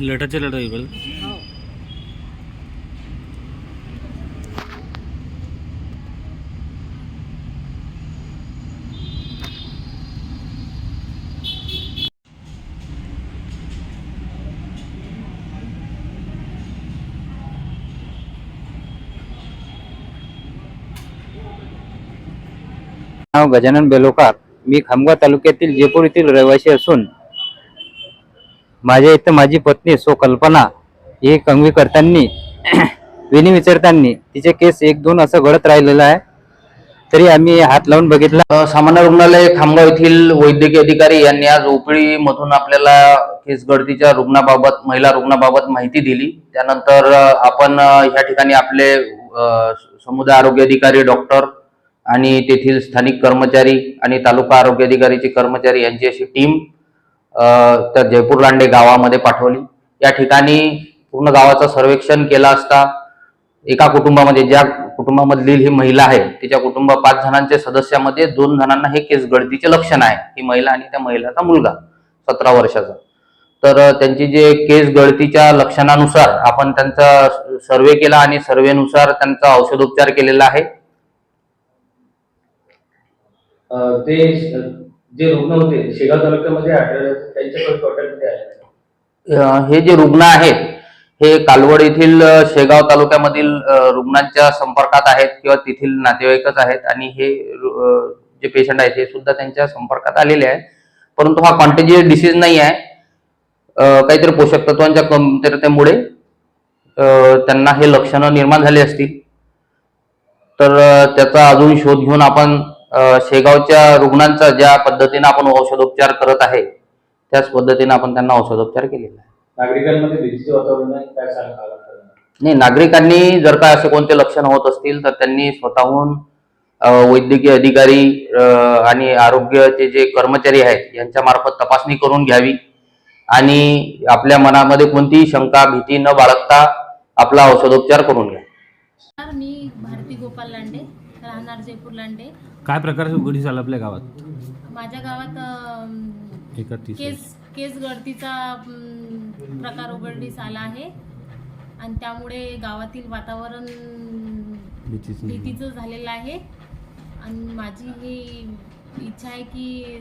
लटाचे लटा आहे बरं नाव गजानन बेलोकार. मी खामगाव तालुक्यातील जयपूर येथील रहिवासी असून माझ्या इथं माझी पत्नी सो कल्पना. ही कंगवी करताना विनी विचारताना तिचे केस एक दोन असं घडत राहिलेलं आहे. तरी आम्ही हात लावून बघितला. सामान्य रुग्णालय खामगाव येथील वैद्यकीय अधिकारी यांनी आज ओपीडी मधून आपल्याला केस गळतीच्या रुग्णाबाबत महिला रुग्णाबाबत माहिती दिली. त्यानंतर आपण ह्या ठिकाणी आपले समुदाय आरोग्य अधिकारी डॉक्टर आणि तेथील स्थानिक कर्मचारी आणि तालुका आरोग्य अधिकारीचे कर्मचारी यांची अशी टीम त्या जयपूर लांडे गावामध्ये पाठवली. या ठिकाणी पूर्ण गावाचं सर्वेक्षण केलं असता एका कुटुंबामध्ये ज्या कुटुंबामधली ही महिला आहे तिच्या कुटुंब पाच जणांच्या सदस्यामध्ये दोन जणांना हे केस गळतीचे लक्षण आहे. ही महिला आणि त्या महिलाचा मुलगा सतरा वर्षाचा. तर त्यांची जे केस गळतीच्या लक्षणानुसार आपण त्यांचा सर्वे केला आणि सर्वेनुसार त्यांचा औषधोपचार केलेला आहे. ते जे रुग्ण होते शेगाव तालुक्यामध्ये आढळले हे जे रुग्ण आहेत हे कालवड येथील शेगाव तालुक्यामधील रुग्णांच्या संपर्कात आहेत किंवा तेथील नातेवाईकच आहेत आणि हे रु- जे पेशंट आहेत हे सुद्धा त्यांच्या संपर्कात आलेले आहेत. परंतु हा कॉन्टेजियस डिसीज नाही आहे. काहीतरी पोषक तत्वांच्या कमतरतेमुळे त्यांना हे लक्षणं निर्माण झाली असतील. तर त्याचा अजून शोध घेऊन आपण शेगावच्या रुग्णांचा ज्या पद्धतीने आपण औषधोपचार करत आहे त्याच पद्धतीने आपण त्यांना औषधोपचार केलेला आहे नागरिकांमध्ये भीतीचे वातावरण आहे काय सांगाल नाही नागरिकांनी जर का असे कोणते लक्षण होत असतील तर त्यांनी स्वतःहून वैद्यकीय अधिकारी आणि आरोग्याचे जे कर्मचारी आहेत यांच्या मार्फत तपासणी करून घ्यावी. आणि आपल्या मनामध्ये कोणतीही शंका भीती न बाळगता आपला औषधोपचार करून घ्या. मी भारती गोपाल लांडे राहणार जयपूर लांडे. काय प्रकार उघडीस झाला आपल्या गावात? माझ्या गावात केस केस गळतीचा अम, प्रकार उघडकीस आला आहे. आणि त्यामुळे गावातील वातावरण भीतीचं झालेलं आहे. आणि माझी ही इच्छा आहे की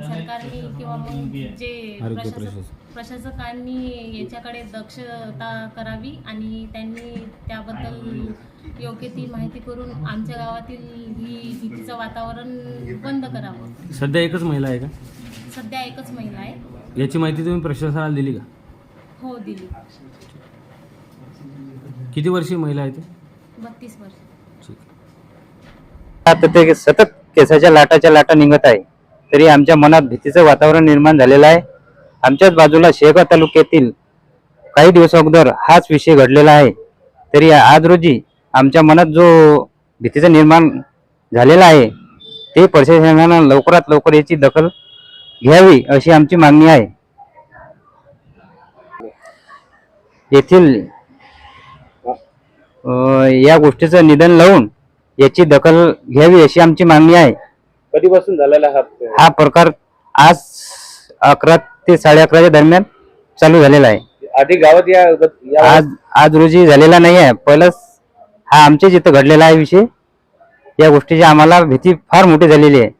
सरकारने किंवा मग जे प्रशासक. प्रशासकांनी याच्याकडे दक्षता करावी आणि त्यांनी त्याबद्दल योग्य ती माहिती करून आमच्या गावातील ही भीतीचं वातावरण बंद करावं. सध्या एकच महिला आहे का? सध्या एकच महिला आहे. याची माहिती तुम्ही प्रशासनाला दिली का? हो दिली. किती वर्षीय महिला आहे ती? बत्तीस वर्ष. ठीक आता ते सतत केसाच्या लाटाच्या लाटा निघत आहे. तरी आमच्या मनात भीतीचं वातावरण निर्माण झालेलं आहे. आमच्याच बाजूला शेगाव तालुक्यातील काही दिवस अगोदर हाच विषय घडलेला आहे. तरी आज रोजी आमच्या मनात जो भीतीचं निर्माण झालेला आहे ते प्रशासनानं लवकरात लवकर याची दखल घ्यावी अशी आमची मागणी आहे. येथील या गोष्टीचं निधन लावून याची दखल घ्यावी अशी आमची मागणी आहे. कधीपासून झालेला हा हा प्रकार आज अकरा ते साडे अकराच्या दरम्यान चालू झालेला आहे. आधी गावात या या आज आज रोजी झालेला नाही आहे पहिलाच हा आमच्याच इथं घडलेला आहे विषय या गोष्टीची आम्हाला भीती फार मोठी झालेली आहे.